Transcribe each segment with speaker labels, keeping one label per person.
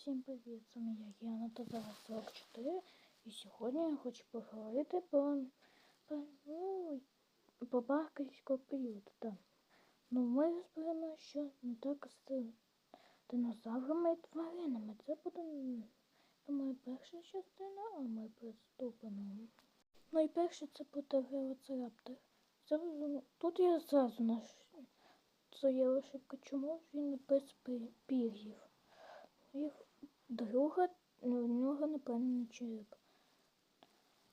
Speaker 1: Всім привіт, з вами я Яна та 44 і сьогодні я хочу поговорити про, про, ну, про банківський період. Так. Ну, ми розберемо, що не так з динозаврами і тваринами. Це буде думаю, перша частина, а ми приступимо. Ну і перше це буде велоцираптор. Зразу- Тут я зразу наш це є ошибка, чому він без пір'їв. Друга, ну, в нього напевно череп.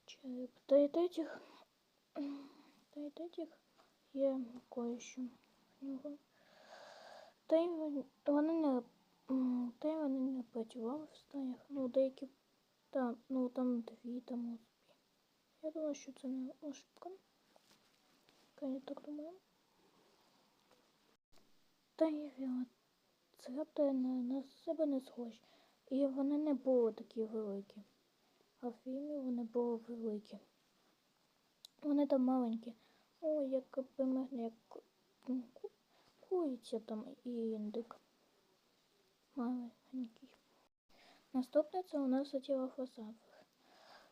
Speaker 1: Череп. Та й третіх, та й третіх є кое-що в нього. Та й вони не, та й вони не працювали в стаях. Ну, деякі, там, ну, там дві там особі. Я думаю, що це не ошибка. Я так думаю. Та й цераптори на, на себе не схожі. І вони не були такі великі. А в фільмі вони були великі. Вони там маленькі. Ну, як примерно як куриця там і індик. Маленький. Наступне це у нас атілофосавр.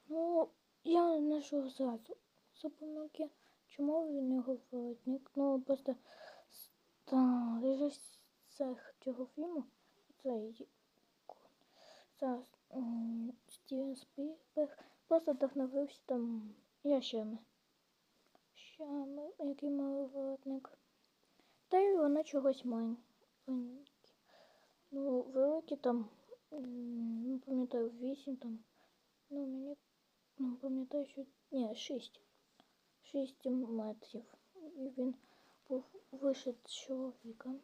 Speaker 1: Ну, я знайшов зразу за помилки. Чому в нього воротник? Ну, просто та, режисер цього фільму, цей зараз Стівен Спілберг просто вдохновився там ящерами. Щами, який мав воротник. Та й вона чогось маленькі. Ну, великі там, не пам'ятаю, вісім там. Ну, мені ну, пам'ятаю, що ні, шість. Шість метрів. І він був вище чоловіка.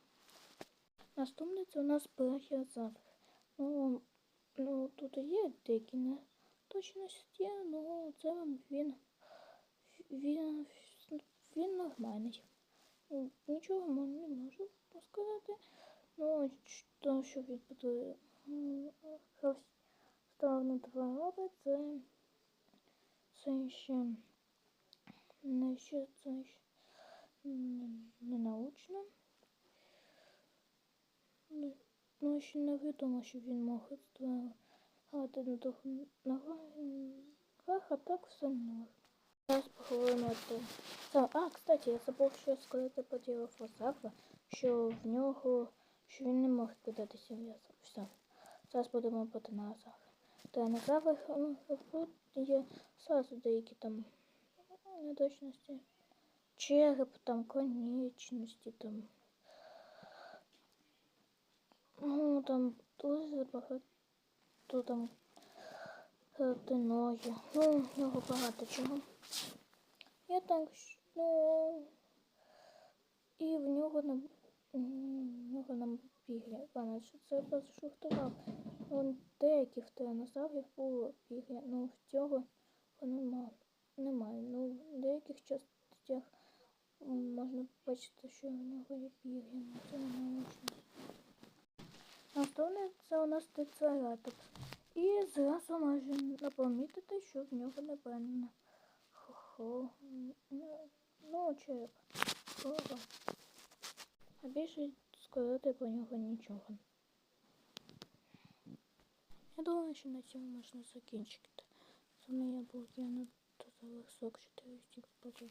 Speaker 1: Наступне це у нас брахіозавр. Ну, ну тут є деякі неточності, ну це він, він, він нормальний. Ну, Нічого не можу сказати. Ну, то, що він буде став на два лапи, це, це ще не ще це ще не научно. Ну, ще не відомо, що він мог створити на двох ногах, а так все норм. Зараз поговоримо про. А, кстати, я забув ще сказати про ділофосавра, що в нього, що він не може питатися м'ясом. Все. Зараз будемо про динозавра. Динозаври ну, тут є зразу деякі там неточності. Череп, там, конечності, там. Ну, там дуже багато там е, ноги. Ну, в нього багато чого. Я так, ну, і в нього на в нього нам пігля. Пане, що це пошухтував. Вон деяких тиранозаврів було пігля, ну в цього нема, немає. Ну, в деяких частях можна побачити, що в нього є пігля. Ну, це не научно. Наступне у нас трицератопс. І зразу можна помітити, що в нього напевно хо ну, череп. Голова. А більше сказати про нього нічого. Я думаю, що на цьому можна закінчити. Вами я був Яна Тазалих 44 всіх пока.